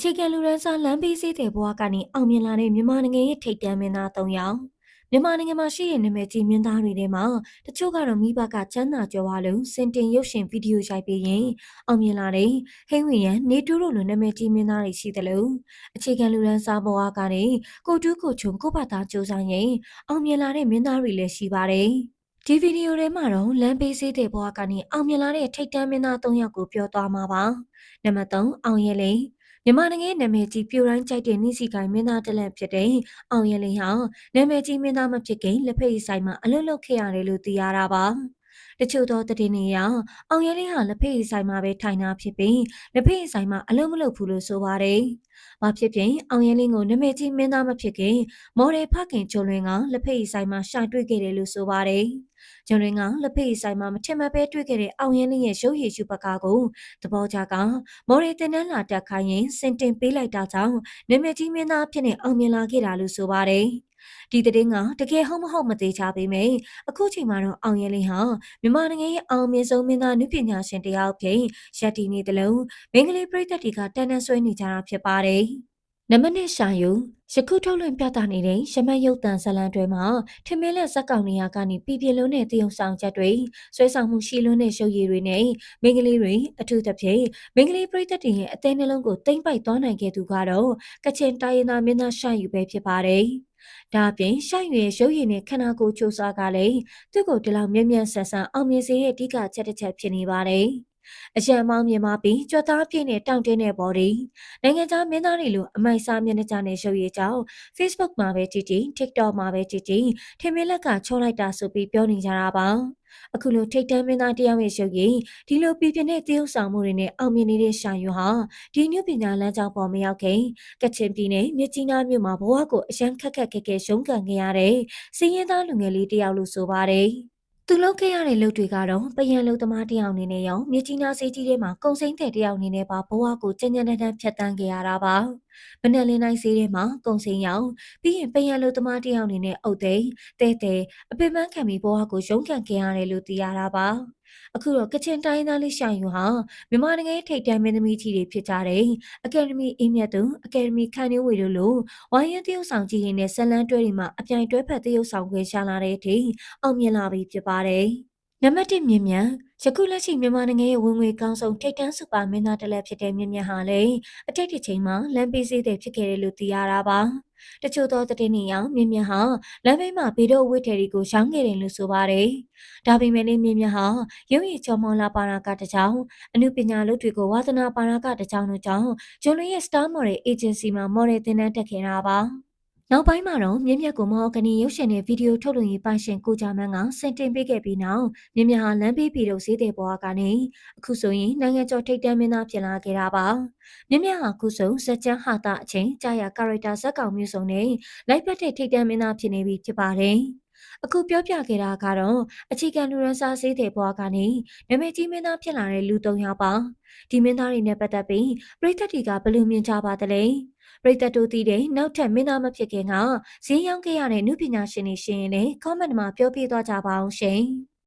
အခြေခံလူရန်စာလမ်းပေးစည်းတဲ့ဘဝကနေအောင်မြင်လာတဲ့မြန်မာနိုင်ငံရဲ့ထိပ်တန်းမင်းသား၃ယောက်မြန်မာနိုင်ငံမှာရှိတဲ့နာမည်ကြီးမင်းသားတွေထဲမှာတချို့ကတော့မိဘကချမ်းသာကြွယ်ဝလို့စင်တင်ရုပ်ရှင်ဗီဒီယိုရိုက်ပေးရင်အောင်မြင်လာတဲ့ဟိန်းဝင်ရန်နေတူးတို့လိုနာမည်ကြီးမင်းသားတွေရှိတယ်လို့အခြေခံလူရန်စာဘဝကနေကိုတူးကိုချုံကိုပါသားစူးစမ်းရင်အောင်မြင်လာတဲ့မင်းသားတွေလည်းရှိပါတယ်ဒီဗီဒီယိုထဲမှာတော့လမ်းပေးစေးတဲ့ဘဝကနေအောင်မြင်လာတဲ့ထိတ်တန်းမင်းသား၃ယောက်ကိုပြောသွားမှာပါ။နံပါတ်3အောင်ရဲလေး မြန်မာနိုင်ငံနာမည်ကြီးပြိုတိုင်းကြိုက်တဲ့နှိစီကိုင်မင်းသားတစ်လက်ဖြစ်တဲ့အောင်ရဲလေးဟာနာမည်ကြီးမင်းသားမဖြစ်ခင်လက်ဖက်ရည်ဆိုင်မှာအလုပ်လုပ်ခဲ့ရတယ်လို့သိရတာပါတချို့သောတည်နေရအောင်ရဲလေးဟာလက်ဖက်ရည်ဆိုင်မှာပဲထိုင်တာဖြစ်ပြီးလက်ဖက်ရည်ဆိုင်မှာအလုပ်မလုပ်ဘူးလို့ဆိုပါတယ်။ဘာဖြစ်ဖြစ်အောင်ရဲလေးကိုနာမည်ကြီးမင်းသားမဖြစ်ခင်မော်ဒယ်ဖခင်ကျော်လွင်ကလက်ဖက်ရည်ဆိုင်မှာရှာတွေ့ခဲ့တယ်လို့ဆိုပါတယ်။ ကျော်လွင်ကလက်ဖက်ရည်ဆိုင်မှာမထင်မှတ်ပဲတွေ့ခဲ့တဲ့အောင်ရဲလေးရဲ့ရုပ်ရည်ရှုပကားကိုသဘောကျကမော်ရီတင်နန်းလာတက်ခိုင်းရင်စင်တင်ပေးလိုက်တာကြောင့်နာမည်ကြီးမင်းသားဖြစ်နေအောင်မြင်လာခဲ့တာလို့ဆိုပါတယ်။ဒီတဲ့င်းကတကယ်ဟုတ်မဟုတ်မသေးချပေမဲ့အခုချိန်မှာတော့အောင်ရဲလင်းဟာမြန်မာနိုင်ငံရဲ့အောင်မြင်ဆုံးမင်းသားနုပညာရှင်တယောက်ဖြစ်ရက်တီနေတယ်လို့မင်္ဂလိပြည်သက်တွေကတန်တန်ဆွဲနေကြတာဖြစ်ပါတယ်။ နံပါတ်1ရှာယူယခုထုတ်လွှင့်ပြသနေတဲ့ရမတ်ရုပ်တံဇလံတွေမှာထမင်းလက်ဇက်ကောင်နေရာကနေပြည်ပြလုံးနဲ့တယုံဆောင်ချက်တွေဆွဲဆောင်မှုရှိလွန်းတဲ့ရုပ်ရည်တွေနဲ့မင်္ဂလိတွေအထူးသဖြင့်မင်္ဂလိပြည်သက်တွေရဲ့အသေးနှလုံးကိုတိမ့်ပိုက်သွားနိုင်ခဲ့သူကတော့ကချင်တိုင်းရင်းသားမင်းသားရှာယူပဲဖြစ်ပါတယ်။ဒါအပြင်ရှိုက်ရွယ်ရုပ်ရည်နဲ့ခန္ဓာကိုယ်ချိုးစားကလည်းသူ့ကိုဒီလောက်မြ мян ဆန်ဆန်အောင်မြင်စေတဲ့အဓိကချက်တစ်ချက်ဖြစ်နေပါတယ်။ အရန်မောင်းမြင်မာပြီးကြွက်သားပြည့်နဲ့တောင့်တင်းတဲ့ body နိုင်ငံခြားမင်းသားတွေလိုအမိုက်စားမျက်နှာကြနဲ့ရုပ်ရည်ကြောင့် Facebook မှာပဲကြည့်ကြည့် TikTok မှာပဲကြည့်ကြည့်ထင်မင်းလက်ကချောလိုက်တာဆိုပြီးပြောနေကြတာပါအခုလိုထိတ်တန်းမင်းသားတယောက်ရဲ့ရုပ်ရည်ဒီလိုပြပြနဲ့တရုပ်ဆောင်မှုတွေနဲ့အောင်မြင်နေတဲ့ရှာယူဟာဒီညပညာလမ်းကြောင်းပေါ်မရောက်ခင်ကချင်ပြည်နယ်မြစ်ကြီးနားမြို့မှာဘဝကိုအရန်ခက်ခက်ခဲခဲရုန်းကန်ခဲ့ရတဲ့စည်ရင်သားလူငယ်လေးတယောက်လို့ဆိုပါတယ်။ သူလုပ်ခဲ့ရတဲ့လုပ်တွေကတော့ပယံလုပ်သမားတယောက်အနေနဲ့ရောမြကြီးနားစေးကြီးထဲမှာကုံစိမ့်တဲ့တယောက်အနေနဲ့ပါဘဝကိုကြင်ကြံတန်းတန်းဖြတ်တန်းခဲ့ရတာပါ။ဗနက်လင်းတိုင်းစေးထဲမှာကုံစိမ့်ရောက်ပြီးရင်ပယံလုပ်သမားတယောက်အနေနဲ့အုတ်သိမ်းတဲတဲအပင်ပန်းခံပြီးဘဝကိုရုန်းကန်ခဲ့ရတယ်လို့သိရတာပါ။ အခုတော့ကချင်တိုင်းသားလေးရှာယူဟာမြန်မာနိုင်ငံရဲ့ထိပ်တန်းမင်းသမီးကြီးတွေဖြစ်ကြတဲ့အကယ်ဒမီအင်းမြတ်သူအကယ်ဒမီခန်နေဝေတို့လိုဝိုင်းရန်တရုတ်ဆောင်ကြီးရင်းနဲ့ဇလန်းတွဲတွေမှာအပြိုင်တွဲဖက်တရုတ်ဆောင်ခွင့်ရှာလာတဲ့အထိအောင်မြင်လာပြီဖြစ်ပါတယ်။နံပါတ်1မြင့်မြတ်ယခုလက်ရှိမြန်မာနိုင်ငံရဲ့ဝင်ငွေကောင်းဆုံးထိပ်တန်းစူပါမင်းသားတစ်လက်ဖြစ်တဲ့မြင့်မြတ်ဟာလည်းအတိတ်တစ်ချိန်မှာလမ်းပေးစေးတဲ့ဖြစ်ခဲ့တယ်လို့သိရတာပါ။ တချို့သောသတင်းတွေအရမြင်းမြဟာလမ်းဘေးမှာဗီဒီယိုဝစ်ထယ်တွေကိုရောင်းခဲ့တယ်လို့ဆိုပါတယ်။ဒါပေမဲ့လည်းမြင်းမြဟာရုပ်ရည်ချောမောင်လာပါရာကတကြောင်အမှုပညာလုပ်တွေကိုဝါသနာပါရာကတကြောင်တို့ကြောင့်ဂျွန်လွင်ရဲ့ Star Model Agency မှာ model သင်တန်းတက်ခဲ့တာပါ။ နောက်ပိုင်းမှာတော့မြင့်မြတ်ကိုမော်ဂနီရုပ်ရှင်နဲ့ဗီဒီယိုထုတ်လွှင့်ရေးပိုင်ရှင်ကိုကြမန်းကစင်တင်ပေးခဲ့ပြီးနောက်မြင့်မြတ်ဟာလမ်းပေးပြည်တို့ဈေးတဲ့ဘွားကနေအခုဆိုရင်နိုင်ငံကျော်ထိပ်တန်းမင်းသားဖြစ်လာခဲ့တာပါမြင့်မြတ်ဟာအခုဆိုဇက်ချမ်းဟာတာအချိန်ကြာရကာရိုက်တာဇက်ကောင်မျိုးစုံနဲ့လိုက်ပတ်တဲ့ထိပ်တန်းမင်းသားဖြစ်နေပြီဖြစ်ပါတယ်အခုပြောပြခဲ့တာကတော့အခြေခံလူရန်စာစေးတဲ့ဘွားကနေနမည်ကြီးမင်းသားဖြစ်လာတဲ့လူ၃ယောက်ပါဒီမင်းသားတွေနဲ့ပတ်သက်ပြီးပြည်သက်တွေကဘယ်လိုမြင်ကြပါသလဲ ပရိသတ်တို့သိတဲ့နောက်ထပ်မင်းသားမဖြစ်ခင်ကဈေးရောင်းခဲ့ရတဲ့နုပညာရှင်တွေရှင်ရင်လည်း comment မှာပြောပြသွားကြပါအောင်ရှင်။